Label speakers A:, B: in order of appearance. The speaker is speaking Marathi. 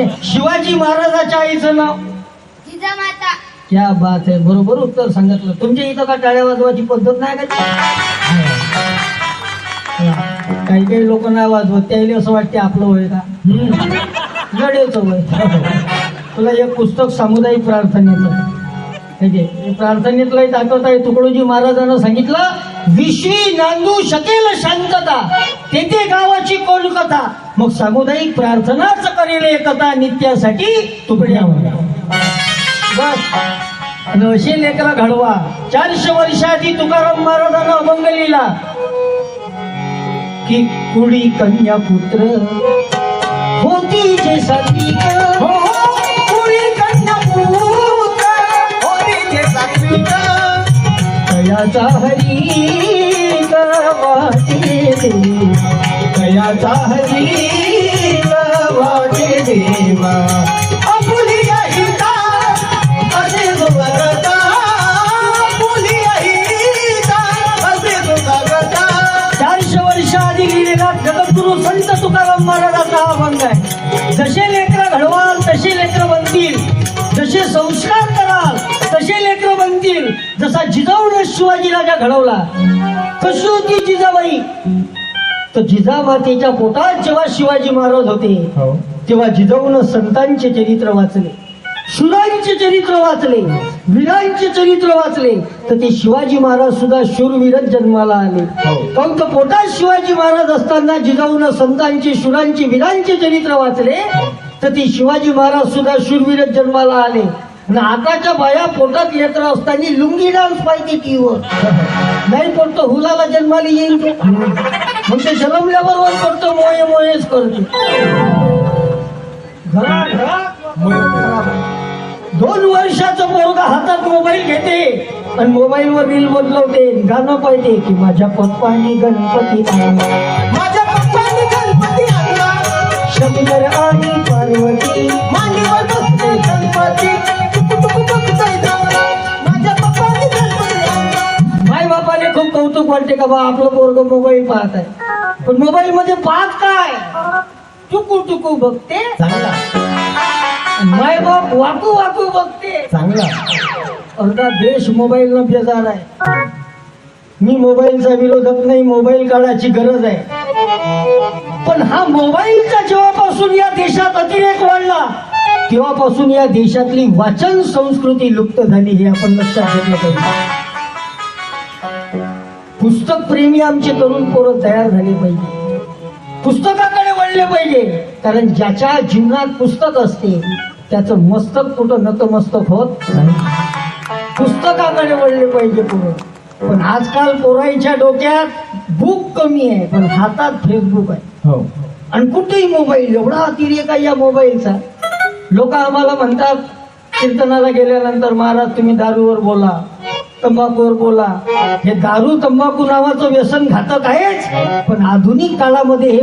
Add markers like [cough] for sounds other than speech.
A: शिवाजी महाराजाच्या आईचं नाव.
B: जिजामाता.
A: क्या बात आहे बरोबर उत्तर सांगितलं. तुमच्या इथं का टाळ्या वाजवायची पद्धत नाही का काही काही लोक नाही वाजवत. त्याला असं वाटते आपलं होय का? लढेचं वय. [laughs] तुला एक पुस्तक सामुदायिक प्रार्थनेचं. प्रार्थनेतलाही घे. दाखवत आहे तुकडोजी महाराजांना सांगितलं विश्वी नांदू शकेल शांतता. तेथे गावाची कोलकता. मग सामुदायिक प्रार्थनाच करेल एकता नित्यासाठी तुकड्यावर. बस. असे लेकरा घडवा. चारशे वर्षाआधी तुकाराम महाराजांना अभंग लिहिला की कुडी कन्या पुत्र होती जे
C: सती
A: कयाचा हरी वाटे दे।
C: दयाचा हरी वाटे देवा। असे असे
A: चारशे वर्ष आधी लिहिलेला जगद्गुरु संत तुकाराम महाराजाचा अभंग आहे. जसे लेकर घडवाल तसे लेकर बनतील. जसे संस्कार जसा जिजाऊने शिवाजी राजा घडवला कशी होती जिजाबाई? तर जिजामातेच्या पोटात जेव्हा शिवाजी महाराज होते
C: हो.
A: तेव्हा जिजाऊनं संतांचे चरित्र वाचले शूरांचे चरित्र वाचले वीरांचे चरित्र वाचले. तर ते शिवाजी महाराज सुद्धा शूरवीरच जन्माला आले.
C: हो.
A: काऊन तर पोटात शिवाजी महाराज असताना जिजाऊनं संतांचे शूरांचे वीरांचे चरित्र वाचले. तर ते शिवाजी महाराज सुद्धा शूरवीरच जन्माला आले. आणि बाया पोटात लेकर असताना लुंगी डान्स पाहिजे टीव्हीवर नाही पडतो हुलाला जन्माला येईल तो. मग ते जन्मल्याबरोबर पडतो मोये मोयेच करतो. घराघरात दोन वर्षाचा पोरगा हातात मोबाईल घेते आणि मोबाईल वर रील बदलवते. गाणं पाहिजे की माझ्या पप्पानी गणपती
C: माझ्या पप्पानी गणपती
A: शंकर आणि पार्वती. बापाने खूप कौतुक वाटते का बा आपलं पोरग मोबाईल पाहत आहे. पण मोबाईल मध्ये पाहत काय? टुकू टुकू बघते.
C: चांगला.
A: माय बाप वाकू वाकू बघते.
C: चांगला.
A: अर्धा देश मोबाईल न बेजार आहे. मी मोबाईलचा विरोधक नाही मोबाईल काढायची गरज आहे. पण हा मोबाईलचा जेव्हापासून या देशात अतिरेक वाढला तेव्हापासून या देशातली वाचन संस्कृती लुप्त झाली हे आपण लक्षात घेतलं पाहिजे. पुस्तक प्रेमी आमचे तरुण पोरं तयार झाले पाहिजे. पुस्तकाकडे वळले पाहिजे कारण ज्याच्या जीवनात पुस्तक असते त्याचं मस्तक कुठं नतमस्तक होत नाही. पुस्तकाकडे वळले पाहिजे पोरं. पण आजकाल पोराईच्या डोक्यात बुक कमी आहे पण हातात फेसबुक आहे.
C: हो.
A: आणि कुठेही मोबाईल एवढा अतिरेक आहे या मोबाईलचा लोक आम्हाला म्हणतात कीर्तनाला गेल्यानंतर महाराज तुम्ही दारूवर बोला. तंबाखूवर बोला. हे दारू तंबाखू नावाचं व्यसन घातक आहेच. पण आधुनिक काळामध्ये हे